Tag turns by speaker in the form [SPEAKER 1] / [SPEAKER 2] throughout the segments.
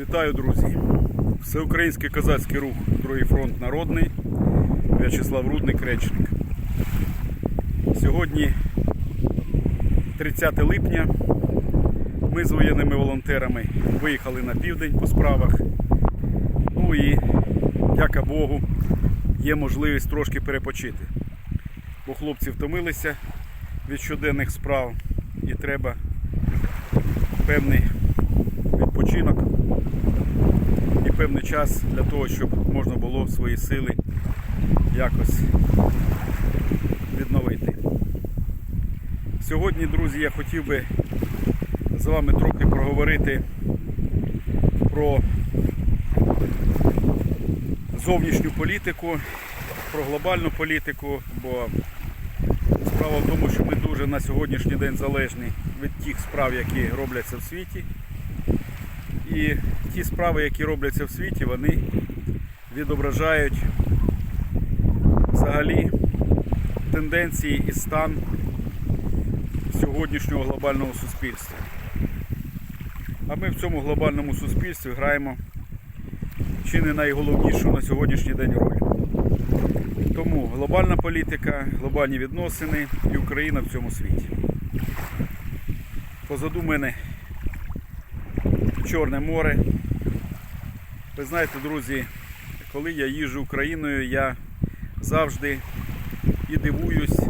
[SPEAKER 1] Вітаю, друзі! Всеукраїнський козацький рух Другий фронт народний В'ячеслав Рудник Речник. Сьогодні 30 липня. Ми з воєнними волонтерами виїхали на південь по справах. Ну і, дяка Богу, є можливість трошки перепочити. Бо хлопці втомилися від щоденних справ і треба певний відпочинок і певний час для того, щоб можна було свої сили якось відновити. Сьогодні, друзі, я хотів би з вами трохи проговорити про зовнішню політику, про глобальну політику, бо справа в тому, що ми дуже на сьогоднішній день залежні від тих справ, які робляться в світі. І ті справи, які робляться в світі, вони відображають взагалі тенденції і стан сьогоднішнього глобального суспільства. А ми в цьому глобальному суспільстві граємо чи не найголовнішу на сьогоднішній день роль. Тому глобальна політика, глобальні відносини і Україна в цьому світі. Позаду мене Чорне море. Ви знаєте, друзі, коли я їжджу Україною, я завжди і дивуюсь,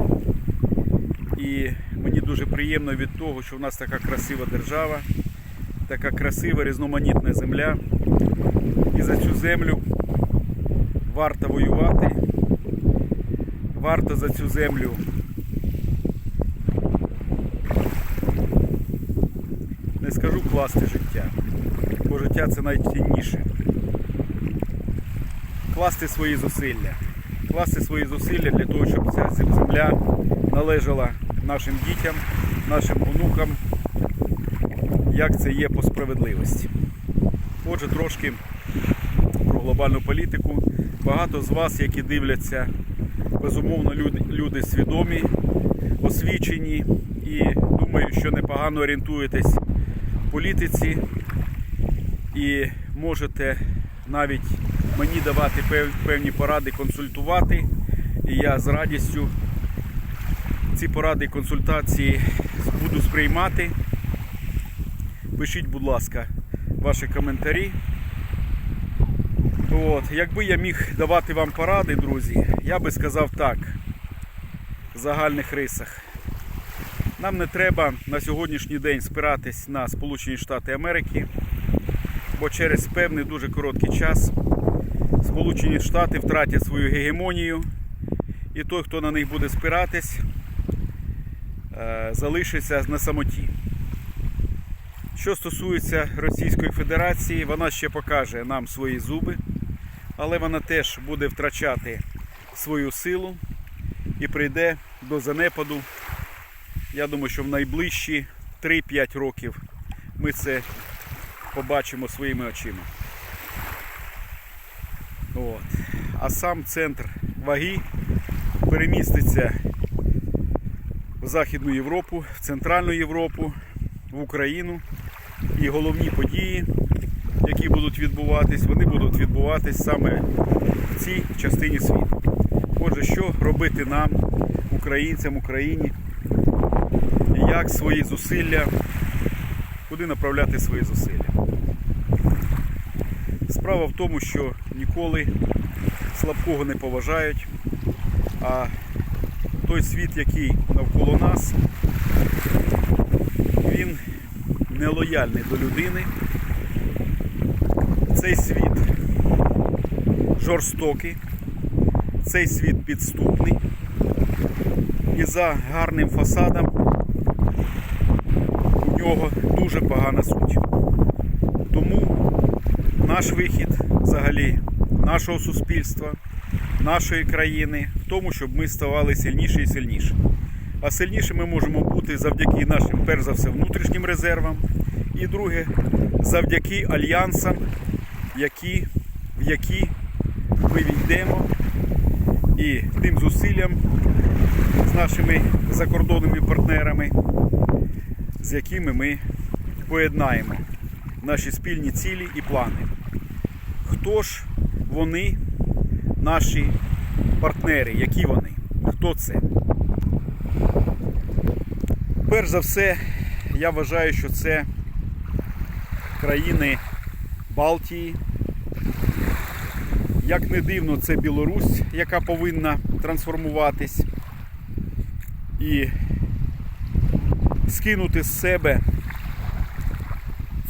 [SPEAKER 1] і мені дуже приємно від того, що в нас така красива держава, така красива різноманітна земля. І за цю землю варто воювати, варто за цю землю не скажу класти життя, бо життя це найцінніше. Класти свої зусилля. Класти свої зусилля для того, щоб ця земля належала нашим дітям, нашим онукам, як це є по справедливості. Отже, трошки про глобальну політику. Багато з вас, які дивляться, безумовно, люди, люди свідомі, освічені і думаю, що непогано орієнтуєтесь політиці і можете навіть мені давати певні поради, консультувати. І я з радістю ці поради і консультації буду сприймати. Пишіть, будь ласка, ваші коментарі. От, якби я міг давати вам поради, друзі, я би сказав так, в загальних рисах. Нам не треба на сьогоднішній день спиратись на Сполучені Штати Америки, бо через певний дуже короткий час Сполучені Штати втратять свою гегемонію, і той, хто на них буде спиратись, е, залишиться на самоті. Що стосується Російської Федерації, вона ще покаже нам свої зуби, але вона теж буде втрачати свою силу і прийде до занепаду. Я думаю, що в найближчі 3-5 років ми це побачимо своїми очима. От. А сам центр ваги переміститься в Західну Європу, в Центральну Європу, в Україну. І головні події, які будуть відбуватись, вони будуть відбуватись саме в цій частині світу. Отже, що робити нам, українцям, Україні, як свої зусилля, куди направляти свої зусилля. Справа в тому, що ніколи слабкого не поважають, а той світ, який навколо нас, він нелояльний до людини. Цей світ жорстокий, цей світ підступний. І за гарним фасадом нього дуже погана суть. Тому наш вихід взагалі нашого суспільства, нашої країни в тому, щоб ми ставали сильніші і сильніші. А сильніше ми можемо бути завдяки нашим, перш за все, внутрішнім резервам. І друге, завдяки альянсам, які, в які ми війдемо і тим зусиллям з нашими закордонними партнерами, з якими ми поєднаємо наші спільні цілі і плани. Хто ж вони, наші партнери, які вони? Хто це? Перш за все, я вважаю, що це країни Балтії. Як не дивно, це Білорусь, яка повинна трансформуватись і скинути з себе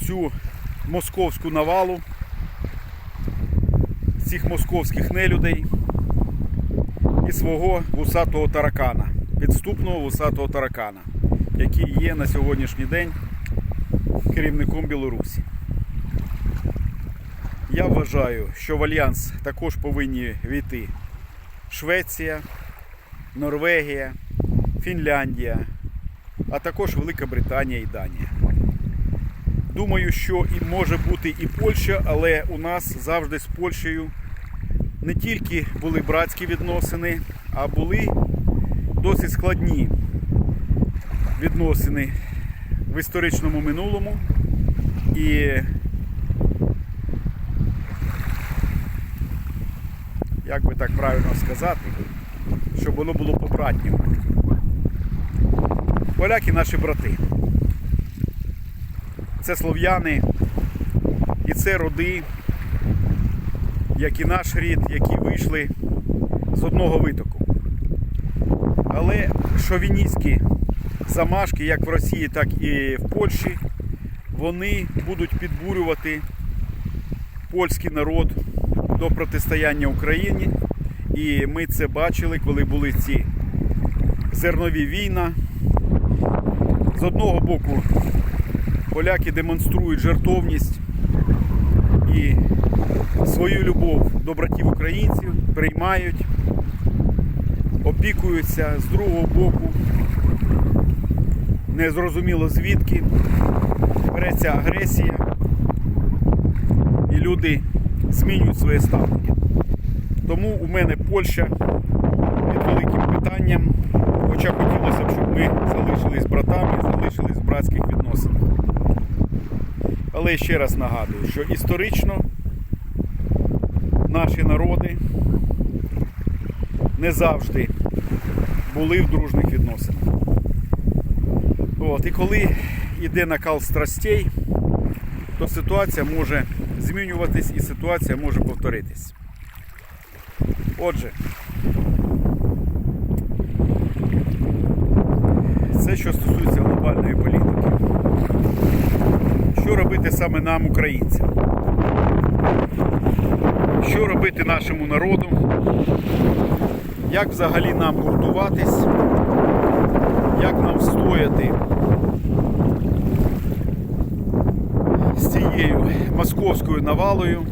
[SPEAKER 1] цю московську навалу, цих московських нелюдей і свого вусатого таракана, підступного вусатого таракана, який є на сьогоднішній день керівником Білорусі. Я вважаю, що в альянс також повинні війти Швеція, Норвегія, Фінляндія, а також Велика Британія і Данія. Думаю, що і може бути і Польща, але у нас завжди з Польщею не тільки були братські відносини, а були досить складні відносини в історичному минулому. І як би так правильно сказати, щоб воно було по-братньому. Поляки наші брати. Це слов'яни і це роди, як і наш рід, які вийшли з одного витоку. Але шовіністські замашки, як в Росії, так і в Польщі, вони будуть підбурювати польський народ до протистояння Україні. І ми це бачили, коли були ці зернові війна. З одного боку, поляки демонструють жертовність і свою любов до братів українців приймають, опікуються з другого боку, незрозуміло звідки береться агресія, і люди змінюють своє ставлення. Тому у мене Польща під великим питанням, хоча хотілося б, щоб ми залишились братами, залишились в братських відносинах. Але ще раз нагадую, що історично наші народи не завжди були в дружних відносинах. От, і коли йде накал страстей, то ситуація може змінюватись і ситуація може повторитись. Отже, це що глобальної політики. Що робити саме нам, українцям? Що робити нашому народу? Як взагалі нам гуртуватись? Як нам встояти з цією московською навалою?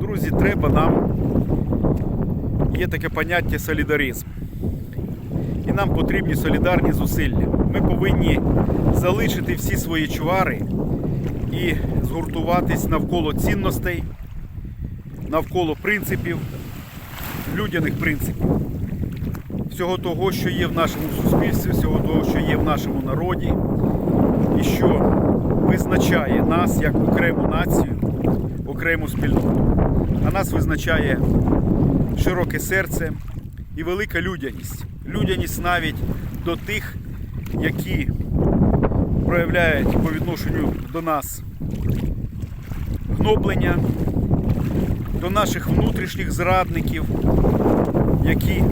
[SPEAKER 1] Друзі, треба нам є таке поняття солідаризм. І нам потрібні солідарні зусилля. Ми повинні залишити всі свої чвари і згуртуватись навколо цінностей, навколо принципів, людяних принципів. Всього того, що є в нашому суспільстві, всього того, що є в нашому народі, і що визначає нас як окрему націю, окрему спільноту. А нас визначає широке серце і велика людяність. Людяність навіть до тих, які проявляють по відношенню до нас гноблення, до наших внутрішніх зрадників, які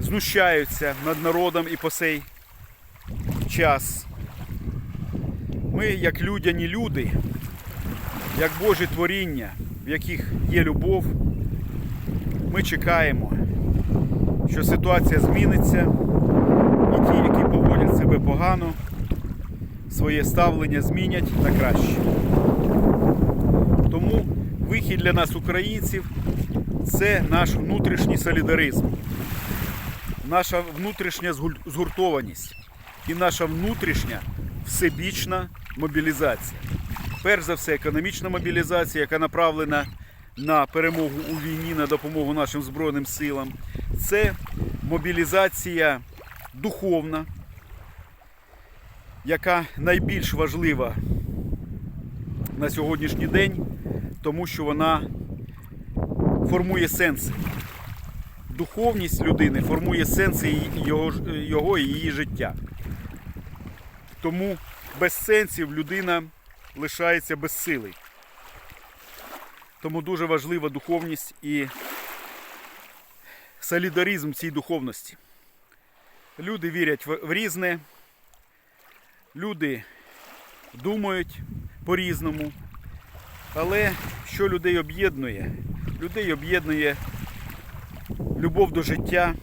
[SPEAKER 1] знущаються над народом і по сей час. Ми, як людяні люди, як Божі творіння, в яких є любов, ми чекаємо, що ситуація зміниться, і ті, які поводять себе погано, своє ставлення змінять на краще. Тому вихід для нас, українців, це наш внутрішній солідаризм, наша внутрішня згуртованість і наша внутрішня всебічна мобілізація. Перш за все, економічна мобілізація, яка направлена на перемогу у війні, на допомогу нашим Збройним силам. Це мобілізація духовна, яка найбільш важлива на сьогоднішній день, тому що вона формує сенси. Духовність людини формує сенси її- його, його і її життя. Тому без сенсів людина лишається без сили. Тому дуже важлива духовність і солідаризм цій духовності. Люди вірять в різне, люди думають по-різному. Але що людей об'єднує? Людей об'єднує любов до життя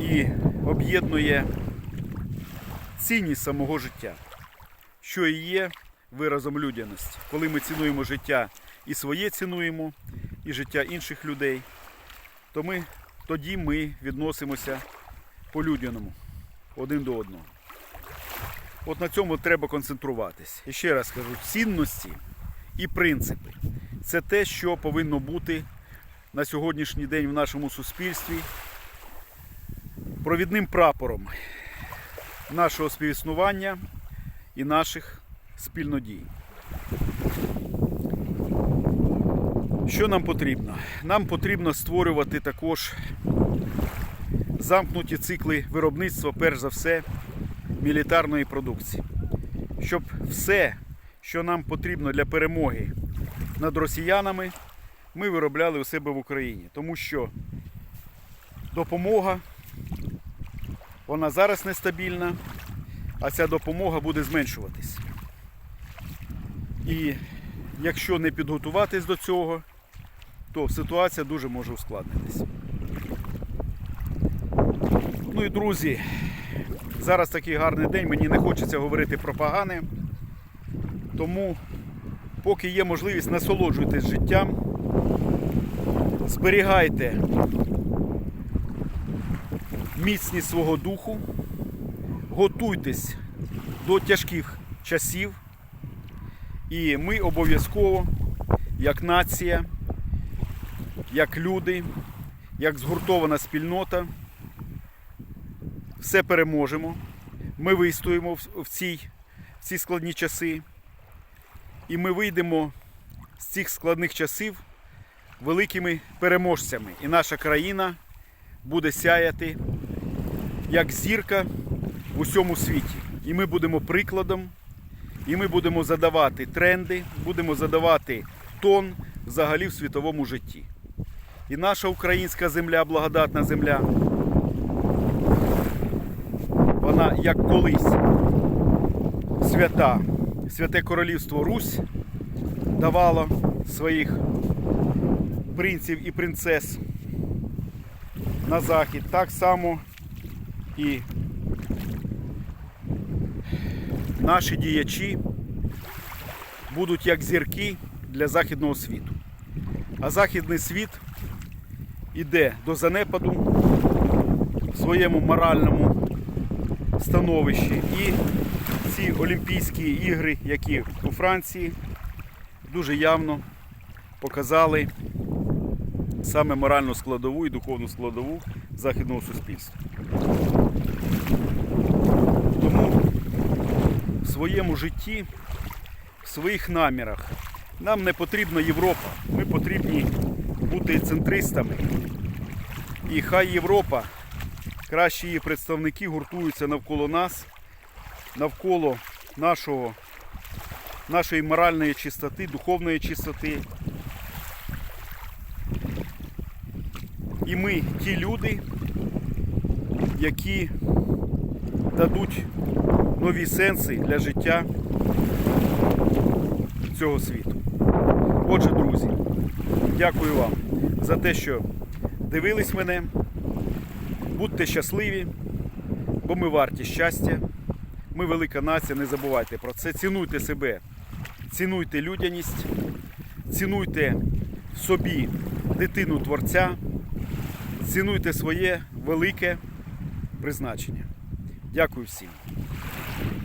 [SPEAKER 1] і об'єднує цінність самого життя, що і є виразом людяності. Коли ми цінуємо життя і своє цінуємо, і життя інших людей, то ми, тоді ми відносимося по-людяному один до одного. От на цьому треба концентруватись. І ще раз кажу, цінності і принципи це те, що повинно бути на сьогоднішній день в нашому суспільстві провідним прапором нашого співіснування і наших спільнодій. Що нам потрібно? Нам потрібно створювати також замкнуті цикли виробництва, перш за все, мілітарної продукції. Щоб все, що нам потрібно для перемоги над росіянами, ми виробляли у себе в Україні. Тому що допомога, вона зараз нестабільна, а ця допомога буде зменшуватись. І якщо не підготуватись до цього, то ситуація дуже може ускладнитись. Ну і друзі, зараз такий гарний день, мені не хочеться говорити про погане. Тому, поки є можливість, насолоджуйтесь життям, зберігайте міцність свого духу, готуйтесь до тяжких часів, і ми обов'язково, як нація, як люди, як згуртована спільнота, все переможемо. Ми вистоїмо в- цій, в ці складні часи. І ми вийдемо з цих складних часів великими переможцями. І наша країна буде сяяти як зірка в усьому світі. І ми будемо прикладом, і ми будемо задавати тренди, будемо задавати тон взагалі в світовому житті. І наша українська земля, благодатна земля, вона як колись свята, святе королівство Русь давало своїх принців і принцес на захід, так само і наші діячі будуть як зірки для західного світу. А західний світ іде до занепаду в своєму моральному становищі. І ці Олімпійські ігри, які у Франції, дуже явно показали саме моральну складову і духовну складову західного суспільства. Тому в своєму житті, в своїх намірах нам не потрібна Європа. Ми потрібні бути центристами. І хай Європа, кращі її представники гуртуються навколо нас, навколо нашого, нашої моральної чистоти, духовної чистоти. І ми ті люди, які дадуть нові сенси для життя цього світу. Отже, друзі, дякую вам за те, що дивились мене. Будьте щасливі, бо ми варті щастя. Ми велика нація, не забувайте про це. Цінуйте себе, цінуйте людяність, цінуйте собі дитину Творця, цінуйте своє велике призначення. Дякую всім.